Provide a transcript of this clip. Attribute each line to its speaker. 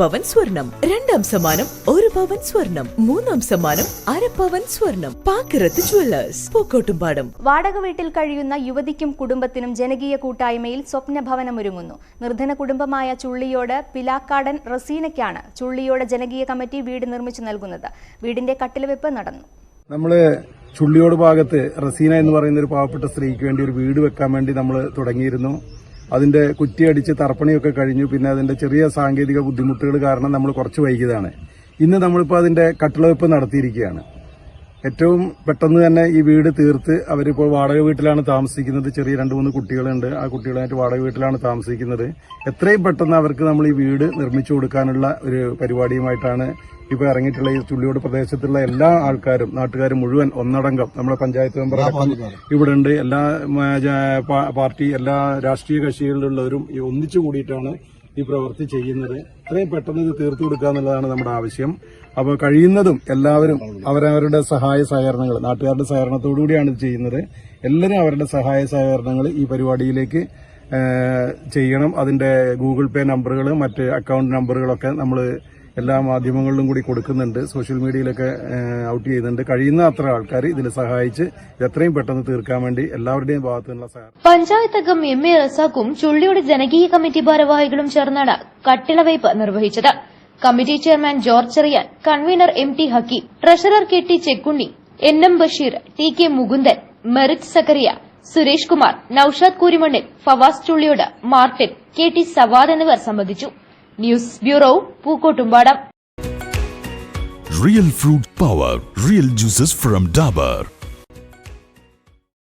Speaker 1: പവൻ സ്വർണം രണ്ടാം സമ്മാനം ഒരു പവൻ സ്വർണം മൂന്നാം സമ്മാനം അര പവൻ സ്വർണം. പാക്കിറത്ത് ജുവല്ലേഴ്സ് പൂക്കോട്ടുംപാടം.
Speaker 2: വാടക വീട്ടിൽ കഴിയുന്ന യുവതിക്കും കുടുംബത്തിനും ജനകീയ കൂട്ടായ്മയിൽ സ്വപ്ന സ്വപ്നഭവനമൊരുങ്ങുന്നു നിർധന കുടുംബമായ ചുള്ളിയോട് പിലാക്കാടൻ റസീനയ്ക്കാണ് ചുള്ളിയോട് ജനകീയ കമ്മിറ്റി വീട് നിർമ്മിച്ചു നൽകുന്നത്. വീടിന്റെ കട്ടിലവെപ്പ് നടന്നു.
Speaker 3: നമ്മൾ ചുള്ളിയോട് ഭാഗത്ത് റസീന എന്ന് പറയുന്ന ഒരു പാവപ്പെട്ട സ്ത്രീക്ക് വേണ്ടി ഒരു വീട് വെക്കാൻ വേണ്ടി നമ്മൾ തുടങ്ങിയിരുന്നു. അതിന്റെ കുറ്റിയടിച്ച് തർപ്പണിയൊക്കെ കഴിഞ്ഞു. പിന്നെ അതിന്റെ ചെറിയ സാങ്കേതിക ബുദ്ധിമുട്ടുകൾ കാരണം നമ്മൾ കുറച്ച് വൈകിയതാണ്. ഇന്ന് നമ്മളിപ്പോൾ അതിന്റെ കട്ടിളവെപ്പ് നടത്തിയിരിക്കുകയാണ്. ഏറ്റവും പെട്ടെന്ന് തന്നെ ഈ വീട് തീർത്ത് അവരിപ്പോൾ വാടക വീട്ടിലാണ് താമസിക്കുന്നത്. ചെറിയ രണ്ട് മൂന്ന് കുട്ടികളുണ്ട്. ആ കുട്ടികളായിട്ട് വാടക വീട്ടിലാണ് താമസിക്കുന്നത്. എത്രയും പെട്ടെന്ന് അവർക്ക് നമ്മൾ ഈ വീട് നിർമ്മിച്ചു കൊടുക്കാനുള്ള ഒരു പരിപാടിയുമായിട്ടാണ് ഇപ്പോൾ ഇറങ്ങിയിട്ടുള്ള ഈ ചുള്ളിയോട് പ്രദേശത്തുള്ള എല്ലാ ആൾക്കാരും നാട്ടുകാരും മുഴുവൻ ഒന്നടങ്കം നമ്മുടെ പഞ്ചായത്ത് മെമ്പർ ഇവിടെ ഉണ്ട് എല്ലാ പാർട്ടി എല്ലാ രാഷ്ട്രീയ കക്ഷികളിലുള്ളവരും ഈ ഒന്നിച്ചു കൂടിയിട്ടാണ് ഈ പ്രവൃത്തി ചെയ്യുന്നത് ഇത്രയും പെട്ടെന്ന് ഇത് തീർത്തു കൊടുക്കുക എന്നുള്ളതാണ് നമ്മുടെ ആവശ്യം. അപ്പോൾ കഴിയുന്നതും എല്ലാവരും അവരവരുടെ സഹായ സഹകരണങ്ങൾ നാട്ടുകാരുടെ സഹകരണത്തോടു കൂടിയാണ് ഇത് ചെയ്യുന്നത്. എല്ലാവരും അവരുടെ സഹായ സഹകരണങ്ങൾ ഈ പരിപാടിയിലേക്ക് ചെയ്യണം. അതിന്റെ ഗൂഗിൾ പേ നമ്പറുകൾ മറ്റ് അക്കൗണ്ട് നമ്പറുകളൊക്കെ നമ്മൾ എല്ലാ മാധ്യമങ്ങളിലും കൂടി കൊടുക്കുന്നുണ്ട്. സോഷ്യൽ മീഡിയയിലൊക്കെ ഔട്ട് ചെയ്യുന്നുണ്ട്. കഴിയുന്ന അത്ര ആൾക്കാർ ഇതിൽ സഹായിച്ച് എത്രയും പെട്ടെന്ന് തീർക്കാൻ വേണ്ടി എല്ലാവരുടെയും ഭാഗത്തു നിന്നുള്ള സഹായം.
Speaker 4: പഞ്ചായത്ത് അംഗം എം എ റസാഖും ചുള്ളിയുടെ ജനകീയ കമ്മിറ്റി ഭാരവാഹികളും ചേർന്നാണ് കട്ടിളവയ്പ് നിർവഹിച്ചത്. Committee chairman George Cheriyan convenor M T Hakeem treasurer K T Chekkunni N M Basheer T K Mukundan Merit Zachariah Suresh Kumar Noushad Koorimannil Favas Chulliyode Martin K T Savad എന്നിവർ സംബന്ധിച്ചു. News bureau Pookkottumpadam
Speaker 5: Real fruit power, real juices from Dabur.